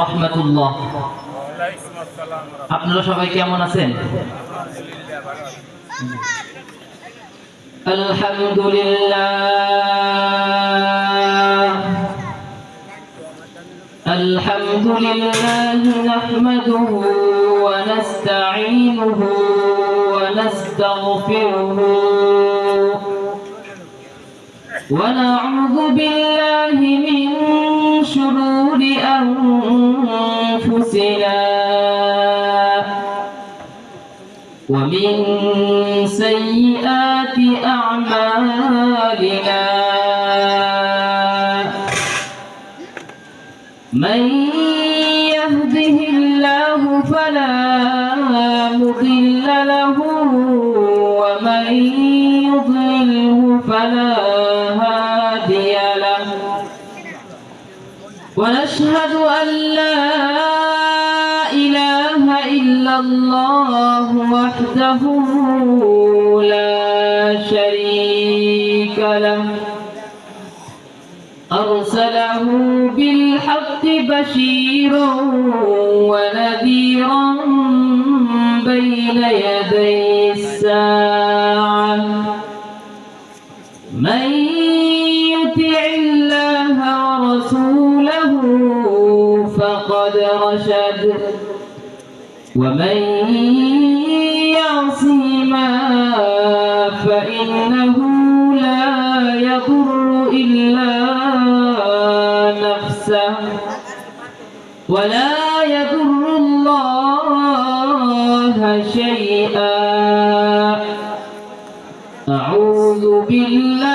রহমতুল্লাহ আপনারা সবাই কেমন আছেন আলহামদুলিল্লাহ الحمد لله نحمده ونستعينه ونستغفره ونعوذ بالله من شرور أنفسنا ومن سيئات أعمالنا من ونشهد أن لا إله إلا الله وحده لا شريك له. أرسله بالحق بشيرا ونذيرا ومن يعصهما فإنه لا يضر إلا نفسه ولا يضر الله شيئا. أعوذ بالله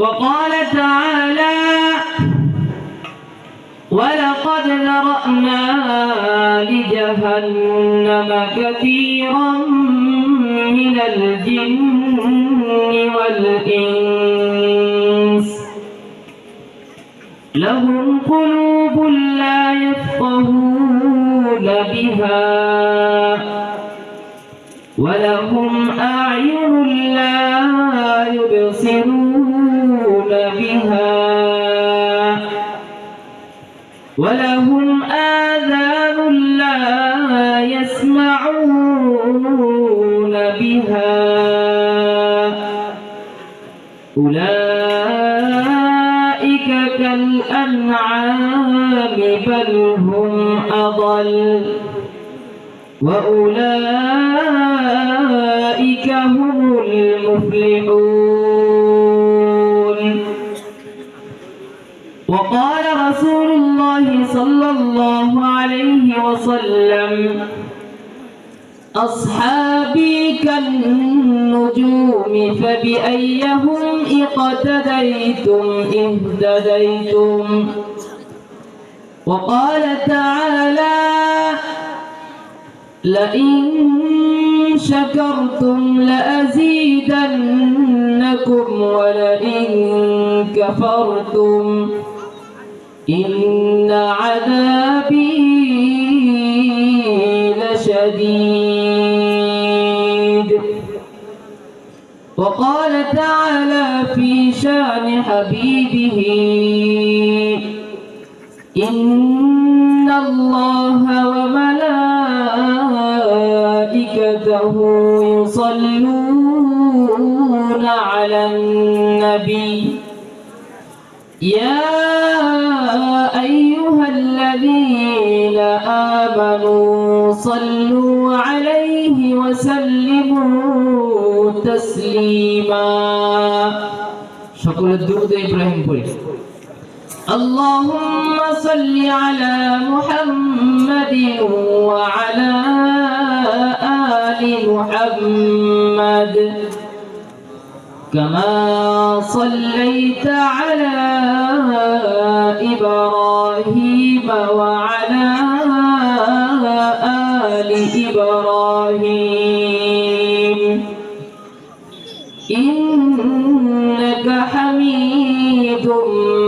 وقال تعالى ولقد ذرأنا لجهنم كثيرا من الجن والإنس. لهم قلوب لا يفقهون بها. ولهم ولهم آذان لا يسمعون بها. أولئك كالأنعام بل هم أضل. وأولئك هم المفلحون. وقال رسول الله صلى الله عليه وسلم أصحابي كالنجوم فبأيهم اقتديتم اهتديتم؟ وقال تعالى لئن شكرتم لأزيدنكم ولئن كفرتم. إن عذابي لشديد. وقال تعالى في شان حبيبه إن الله وملائكته يصلون على النبي. يا সকলে দুরুদ ইব্রাহিম পড়ি اللهم صل على محمد وعلى آل محمد كما صليت على إبراهيم وعلى آل إبراهيم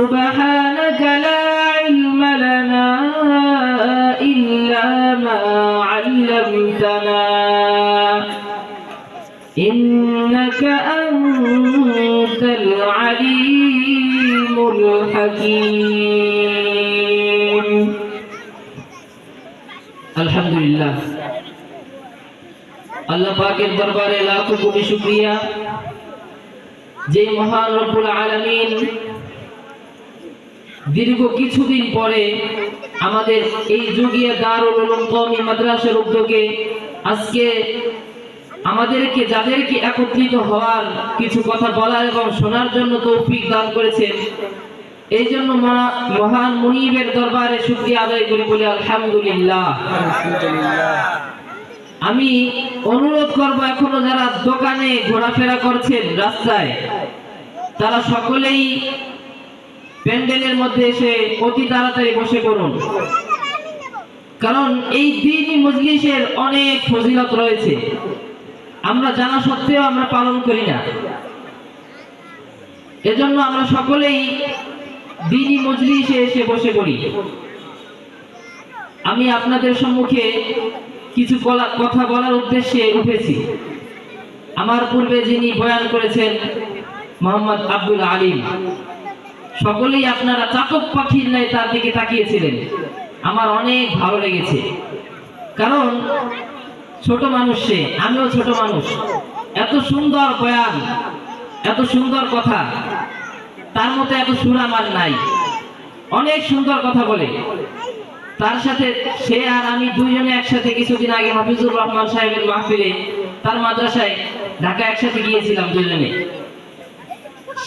سبحانك لا علم لنا إلا ما علمتنا إنك أنت العليم الحكيم الحمد لله আল্লাহ পাকের দরবারে লাখো কোটি শুকরিয়া যে মহান রব্বুল আলামিন দীর্ঘ কিছুদিন পরে আমাদের এই যুগীয় দারুল উলুম কওমি মাদ্রাসার উদ্যোগে আজকে আমাদেরকে যাদেরকে একত্রিত হওয়ার কিছু কথা বলার এবং শোনার জন্য তৌফিক দান করেছেন এই জন্য মহা- মহান মুনিবের দরবারে শুকরিয়া আদায় করি বলে আলহামদুলিল্লাহ। আমি অনুরোধ করব এখনও যারা দোকানে ঘোরাফেরা করছেন রাস্তায় তারা সকলেই প্যান্ডেলের মধ্যে এসে অতি তাড়াতাড়ি বসে পড়ুন। কারণ এই দিনই মজলিসের অনেক ফজিলত রয়েছে। আমরা জানা সত্ত্বেও আমরা পালন করি না। এজন্য আমরা সকলেই দিনই মজলিসে এসে বসে পড়ি। আমি আপনাদের সম্মুখে কিছু কথা বলার উদ্দেশ্যে উঠেছি। আমার পূর্বে যিনি বয়ান করেছেন মোহাম্মদ আব্দুল আলিম। সকলেই আপনারা চাতক পাখির ন্যায় তার দিকে তাকিয়েছিলেন। আমার অনেক ভালো লেগেছে। কারণ ছোট মানুষ সে, আমিও ছোট মানুষ। এত সুন্দর বয়ান, এত সুন্দর কথা, তার মতো এত সুর আমার নাই। অনেক সুন্দর কথা বলে। তার সাথে সে আর আমি দুইজনে একসাথে কিছুদিন আগে হাফিজুর রহমান সাহেবের মাহফিলে, তার মাদ্রাসায় ঢাকা একসাথে গিয়েছিলাম দুজনে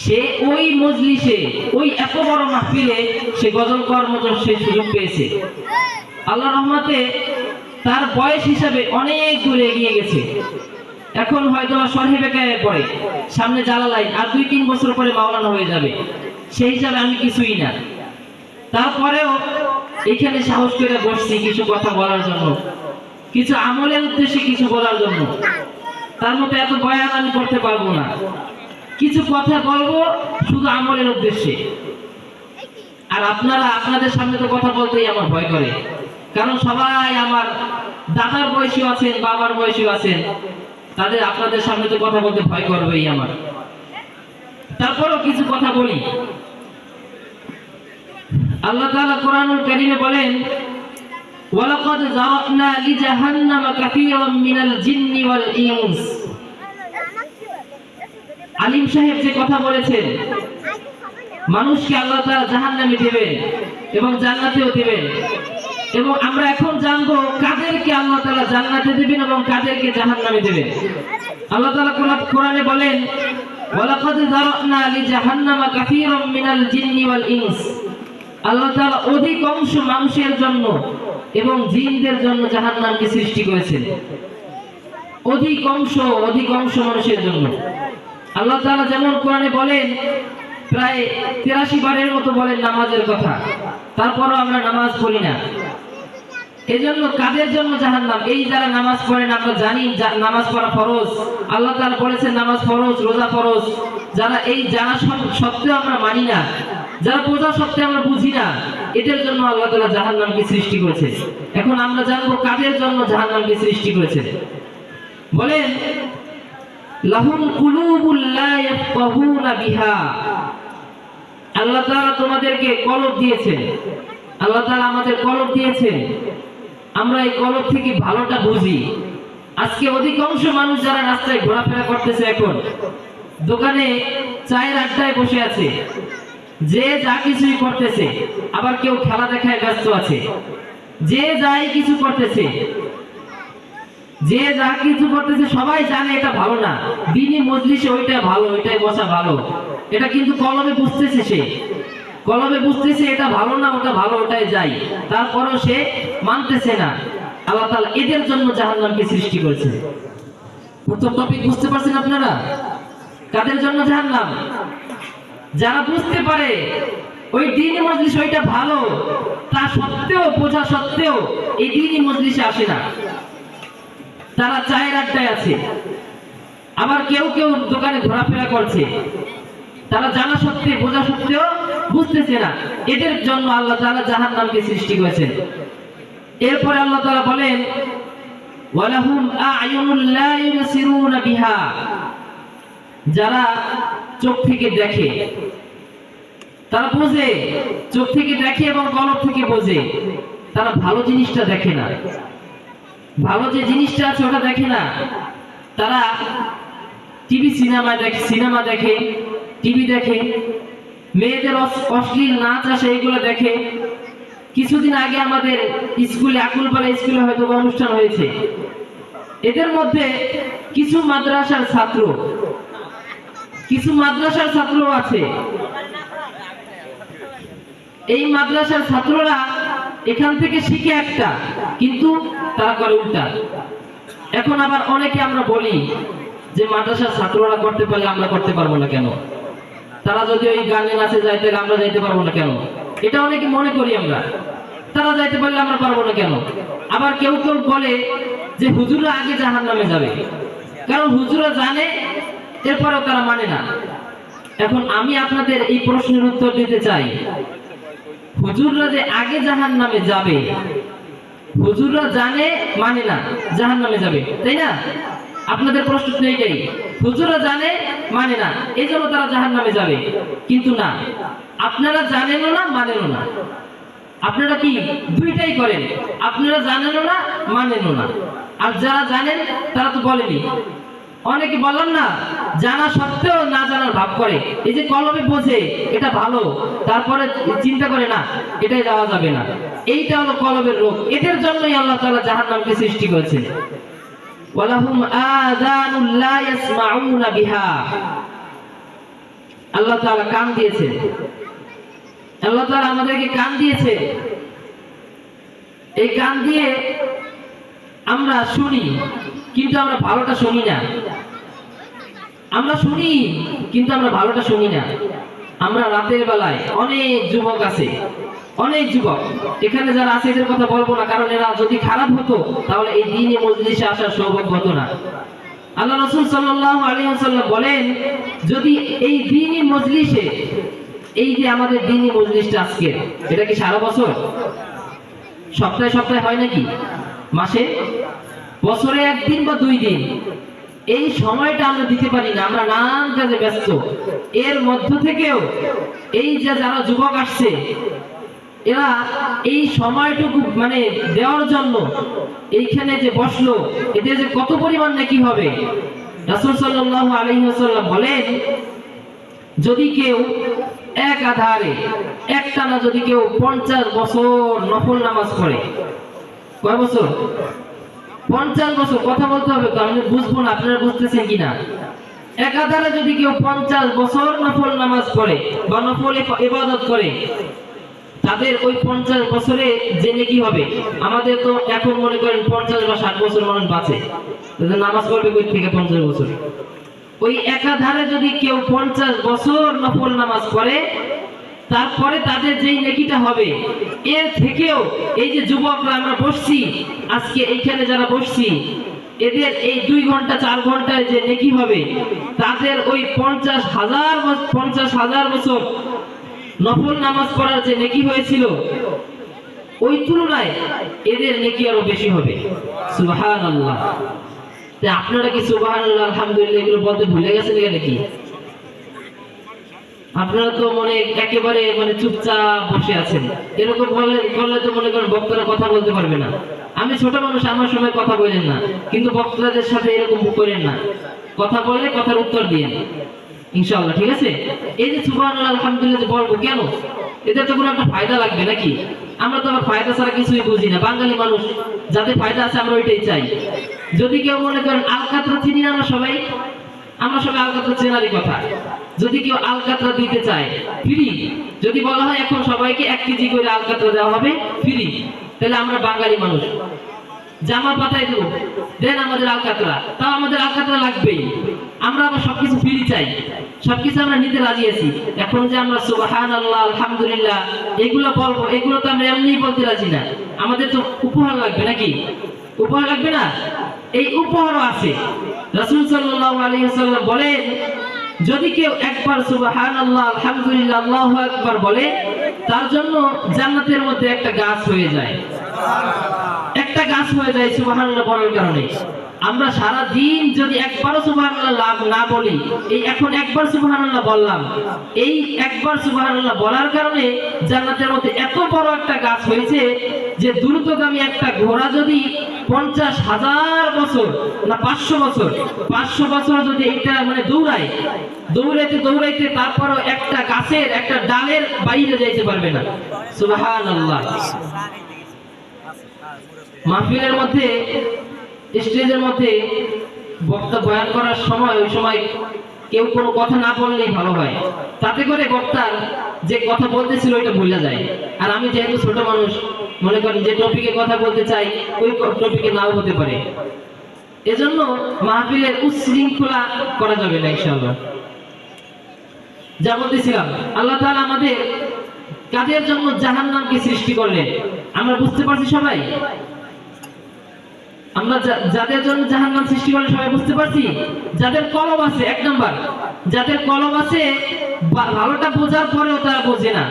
সে ওই মজলিসে, ওই এত বড় মাহফিলে সে গজল মতো সে সুযোগ পেয়েছে। আল্লাহ রহমতে তার বয়স হিসাবে অনেক দূরে এগিয়ে গেছে। এখন হয়তো সরহে বেকায় পড়ে, সামনে জালালাই আর দুই তিন বছর পরে মাওলানা হয়ে যাবে। সেই হিসাবে আমি কিছুই না। তারপরেও এখানে সাহস করে বসছি কিছু কথা বলার জন্য, কিছু আমলের উদ্দেশ্যে কিছু বলার জন্য। তার মতো এত বয়ান আমি করতে পারব না। কিছু কথা বলব শুধু আমলের উদ্দেশ্যে। আর আপনারা আপনাদের সামনে তো কথা বলতেই আমার ভয় করে। কারণ সবাই আমার দাদার বয়সীও আছেন, বাবার বয়সীও আছেন। তাদের আপনাদের সামনে তো কথা বলতে ভয় করবেই আমার। তারপরও কিছু কথা বলি। আল্লাহ তাআলা কোরআনুল কারীমে বলেন, ওয়ালাকাদ যারাকনা লিজাহান্নামা কাসীরাম মিনাল জিন্নি ওয়াল ইনস। আলিম সাহেব যে কথা বলেছেন, মানুষকে আল্লাহ তাআলা জাহান্নামে দেবেন এবং জান্নাতেও দেবেন এবং আমরা এখন জানব কাদেরকে আল্লাহ তাআলা জান্নাতে দেবেন এবং কাদেরকে জাহান্নামে দেবেন আল্লাহ তাআলা কোরআন- বলেন, ওয়ালাকাদ যারাকনা লিজাহান্নামা কাসীরাম মিনাল জিন্নি ওয়াল ইনস। আল্লাহ অধিকাংশ মানুষের জন্য এবং জিনদের জন্য জাহান্নামকে সৃষ্টি করেছেন। অধিকাংশ অধিকাংশ মানুষের জন্য। আল্লাহ তাআলা যেমন কোরআনে বলেন, প্রায় তিরাশি বারের মতো বলেন নামাজের কথা। তারপরও আমরা নামাজ পড়ি না। এজন্য কাদের জন্য জাহান্নাম? এই যারা নামাজ পড়েন আমরা জানি নামাজ পড়া ফরজ। আল্লাহ তাআলা বলেছেন নামাজ ফরজ, রোজা ফরজ। যারা এই জানা সত্ত্বেও আমরা মানি না, যারা বোঝা সত্ত্বে আমরা বুঝি না, এদের জন্য আল্লাহ তালা জাহান নামকে সৃষ্টি করেছে। এখন আমরা জানব কাদের জন্য জাহান নামকে সৃষ্টি করেছে। বলেন লাহুম কুলুবুল লা ইয়াফকাহুনা বিহা। আল্লাহ তাআলা তোমাদেরকে কলব দিয়েছেন। আল্লাহ তাআলা আমাদের কলব দিয়েছেন। আমরা এই কলব থেকে ভালোটা বুঝি। আজকে অধিকাংশ মানুষ যারা রাস্তায় ঘোরাফেরা করতেছে এখন, দোকানে চায়ের আড্ডায় বসে আছে, যে যা কিছুই করতেছে, আবার কেউ খেলা দেখায় ব্যস্ত আছে। যে যাই কিছু করতেছে যে যা কিছু করতেছে, সবাই জানে এটা ভালো না। দিনই মজলিসে ওইটা ভালো, ওইটাই বসা ভালো। এটা কিন্তু কলমে বুঝতেছে সে। কলমে বুঝতেছে এটা ভালো না, ওটা ভালো, ওটাই যাই। তারপরও সে মানতেছে না। আল্লাহ তাআলা এদের জন্য জাহান্নামকে সৃষ্টি করেছে। প্রথম টপিক বুঝতে পারছেন আপনারা? কাদের জন্য জাহান্নাম? যারা বুঝতে পারে, ওই দিনই মজলিস ওইটা ভালো, তা সত্ত্বেও, বোঝা সত্ত্বেও এই দিনই মজলিসে আসে না। তারা চায়ের আড্ডায় আছে। আবার কেউ কেউ দোকানে ঘোরাফেরা করছে। তারা জানা সত্ত্বে বোঝা সত্ত্বেও বুঝতেছে না। এদের জন্য আল্লাহ তাআলা জাহান্নামকে সৃষ্টি করেছেন। এরপরে আল্লাহ তাআলা বলেন যারা চোখ থেকে দেখে, তারা বোঝে, চোখ থেকে দেখে এবং কলব থেকে বোঝে, তারা ভালো জিনিসটা দেখে না। ভালো যে জিনিসটা আছে, ওটা দেখে না। তারা টিভি সিনেমা দেখে সিনেমা দেখে টিভি দেখে, মেয়েদের অশ্লীল নাচ আসে, এগুলো দেখে। কিছুদিন আগে আমাদের স্কুলে, আকুলপাড়া স্কুলে হয়তো অনুষ্ঠান হয়েছে। এদের মধ্যে কিছু মাদ্রাসার ছাত্র, কিছু মাদ্রাসার ছাত্র আছে। এই মাদ্রাসার ছাত্ররা এখান থেকে শিখে একটা, কিন্তু তারা করে উল্টা। এখন আবার অনেকে আমরা বলি যে মাদ্রাসার ছাত্ররা করতে পারলে আমরা করতে পারব না কেন? তারা যদি ওই গানে নাচে যাইতে আমরা যাইতে পারব না কেন? এটা অনেকে মনে করি আমরা। তারা যাইতে পারলে আমরা পারব না কেন? আবার কেউ কেউ বলে যে হুজুররা আগে জাহান নামে যাবে। কারণ হুজুরা জানে, এরপরেও তারা মানে না। এখন আমি আপনাদের এই প্রশ্নের উত্তর দিতে চাই। হুজুররা যে আগে জাহান নামে যাবে হুজুররা জানে মানে না জাহান নামে যাবে, তাই না? আপনাদের প্রশ্ন তো এইটাই হুজুররা জানে মানে না এই জন্য তারা জাহান নামে যাবে, কিন্তু না, আপনারা জানেনও না, মানেনও না। আপনারা কি দুইটাই করেন? আপনারা জানেনও না, মানেনও না। আর যারা জানেন, তারা তো বলেনি অনেকে বললাম না, জানা সত্ত্বেও না জানার ভাব করে। এই যে কলমে বোঝে, এটা ভালো, তারপরে চিন্তা করে না, এটাই যাওয়া যাবে না। এইটা হলো কলমের রোগ এদের জন্যই আল্লাহ তালা তাআলা জাহান্নামকে সৃষ্টি করেছেন। ওয়ালাহুম আযানুল লা ইয়াসমাউনা বিহা। আল্লাহ তাআলা কান দিয়েছেন। আল্লাহ তাআলা আমাদেরকে কান দিয়েছে। এই কান দিয়ে আমরা শুনি। কিন্তু আমরা ভালোটা শুনি না। আমরা শুনি, কিন্তু আমরা ভালোটা শুনি না। আমরা রাতের বেলায় অনেক যুবক আছে, অনেক যুবক। এখানে যারা আছে, এদের কথা বলব না, কারণ এরা যদি খারাপ হতো, তাহলে এই দিনে মজলিসে আসার সৌভাগ্য হতো না। আল্লাহ রসুল সাল্লাহ আলী সাল্লাম বলেন, যদি এই দিনই মজলিসে, এই যে আমাদের দিনই মজলিসটা আজকে, এটা কি সারা বছর? সপ্তাহে সপ্তাহে হয় নাকি? মাসে? বছরে একদিন বা দুই দিন। এই সময়টা আমরা দিতে পারি না, আমরা নানান কাজে ব্যস্ত। এর মধ্য থেকেও এই যে যারা যুবক আসছে, এরা এই সময়টুকু মানে দেওয়ার জন্য এইখানে যে বসল, এতে যে কত পরিমাণ নাকি হবে? রাসূল সাল্লাল্লাহু আলাইহি ওয়াসাল্লাম বলেন, যদি কেউ এক আধারে, একটানা যদি কেউ পঞ্চাশ বছর নফল নামাজ পড়ে। কয় বছর? পঞ্চাশ বছর কথা বলতে হবে তো, আমি বুঝব না, আপনারা বুঝতেছেন কিনা? একাধারে যদি কেউ পঞ্চাশ বছর নফল নামাজ পড়ে বা নফল ইবা- ইবাদত করে, তাদের ওই পঞ্চাশ বছরে জেনে কি হবে? আমাদের তো এখন মনে করেন পঞ্চাশ বা ষাট বছর মানুষ বাঁচে। তাদের নামাজ পড়বে কই থেকে পঞ্চাশ বছর? ওই একাধারে যদি কেউ পঞ্চাশ বছর নফল নামাজ পড়ে তারপরে তাদের যেই নেকিটা হবে, এর থেকেও এই যে যুবকরা আমরা বসছি, আজকে এইখানে যারা বসছি, এদের এই দুই ঘণ্টা, চার ঘন্টায় যে নেকি হবে, তাদের ওই পঞ্চাশ হাজার পঞ্চাশ হাজার বছর নফল নামাজ পড়ার যে নেকি হয়েছিল, ওই তুলনায় এদের নেকি আরও বেশি হবে। সুবহান আল্লাহ আপনারা কি সুবহান আল্লাহ আলহামদুলিল্লাহ, এগুলো বলতে ভুলে গেছেন নাকি? আপনারা তো মনে একেবারে মানে চুপচাপ বসে আছেন। এরকম বলে করলে তো মনে করেন বক্তারা কথা বলতে পারবে না। আমি ছোট মানুষ, আমার সময় কথা বলেন না। কিন্তু বক্তাদের সাথে এরকম করেন না। কথা বলে কথার উত্তর দিয়েন। ইনশাআল্লাহ, ঠিক আছে? এই যে সুবহানাল্লাহ, আলহামদুলিল্লাহ যে বলব কেন? এতে তো কোনো একটা ফায়দা লাগবে নাকি? আমরা তো আবার ফায়দা ছাড়া কিছুই বুঝি না। বাঙালি মানুষ, যাদের ফায়দা আছে আমরা ওইটাই চাই। যদি কেউ মনে করেন আলকাতরা চিনি না আমরা সবাই আমরা সঙ্গে আলকাতরা চেনারই কথা। যদি কেউ আলকাতরা দিতে চায়, ফ্রি। যদি বলা হয় এখন সবাইকে এক কেজি করে আলকাতরা দেওয়া হবে, ফ্রি। তাহলে আমরা বাঙালি মানুষ। জামা পাতায় দেবো। দেন আমাদের আলকাতরা। তাও আমাদের আলকাতরা লাগবেই। আমরা আবার সবকিছু ফ্রি চাই। সবকিছু আমরা নিতে রাজি আছি। এখন যে আমরা সুবাহান আল্লাহ আলহামদুলিল্লাহ, এগুলো বলব, এগুলো তো আমরা এমনি বলতে রাজি না। আমাদের তো উপহার লাগবে নাকি? উপহার লাগবে না? এই উপহারও আছে। রাসূল সাল্লাল্লাহু আলাইহি ওয়াসাল্লাম বলেন, যদি কেউ একবার সুবাহান আল্লাহ আলহামদুলিল্লাহ, আল্লাহু আকবার বলে, তার জন্য জান্নাতের মধ্যে একটা গাছ হয়ে যায়। একটা গাছ হয়ে যায় সুবহানাল্লাহ বলার কারণে। আমরা সারা দিন যদি একবারও সুবহানাল্লাহ না বলি, এই এখন একবার সুবহানাল্লাহ বললাম, এই একবার সুবহানাল্লাহ বলার কারণে জান্নাতের মধ্যে এত বড় একটা গাছ হয়েছে যে দ্রুতগামী একটা ঘোড়া যদি পঞ্চাশ হাজার বছর, না, পাঁচশো বছর। পাঁচশো বছর যদি এটা মানে দৌড়ায়, দৌড়াইতে দৌড়াইতে তারপরও একটা গাছের, একটা ডালের বাইরে যাইতে পারবে না। সুবহানাল্লাহ। মাহফিলের মধ্যে, স্টেজের মধ্যে বক্তা বয়ান করার সময়, ওই সময় কেউ কোনো কথা না বললেই ভালো হয়। তাতে করে বক্তার যে কথা বলতেছিল ওইটা ভুলে যায়। আর আমি যেহেতু ছোট মানুষ মনে করেন যে টপিকে কথা বলতে চাই, ওই টপিকে নাও হতে পারে। এজন্য মাহফিলের উচ্ছৃঙ্খলা করা যাবে না, ইনশাআল্লাহ। যা বলতেছিলাম, আল্লাহ তাআলা আমাদের কাদের জন্য জাহান্নামকে সৃষ্টি করলেন? আমরা বুঝতে পারছি সবাই? আমরা যাদের জন্য জাহান্নাম সৃষ্টি করলেন সবাই বুঝতে পারছি? যাদের কলম আছে, এক নাম্বার। যাদের কলম আছে ভালোটা বোঝার পরেও তারা বোঝে না।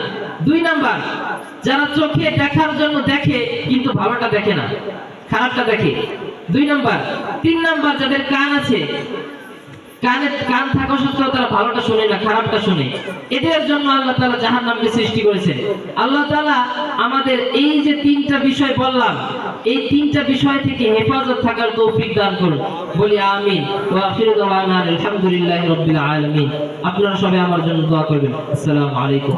দুই নাম্বার যারা চোখে দেখার জন্য দেখে, কিন্তু ভালোটা দেখে না, খারাপটা দেখে। দুই নাম্বার, তিন নাম্বার যাদের কান আছে, কানে কান থাকা সত্ত্বেও তারা ভালোটা শুনে না, খারাপটা শুনে। এদের জন্য আল্লাহ তাআলা জাহান্নামকে সৃষ্টি করেছেন। আল্লাহ তাআলা আমাদের এই যে তিনটা বিষয় বললাম, এই তিনটা বিষয় থেকে হেফাজত থাকার তৌফিক দান করুন। বলি আমিন। দাওয়ানা আলহামদুলিল্লাহি রাব্বিল আপনারা সবাই আমার জন্য দোয়া করবেন। আসসালামু আলাইকুম।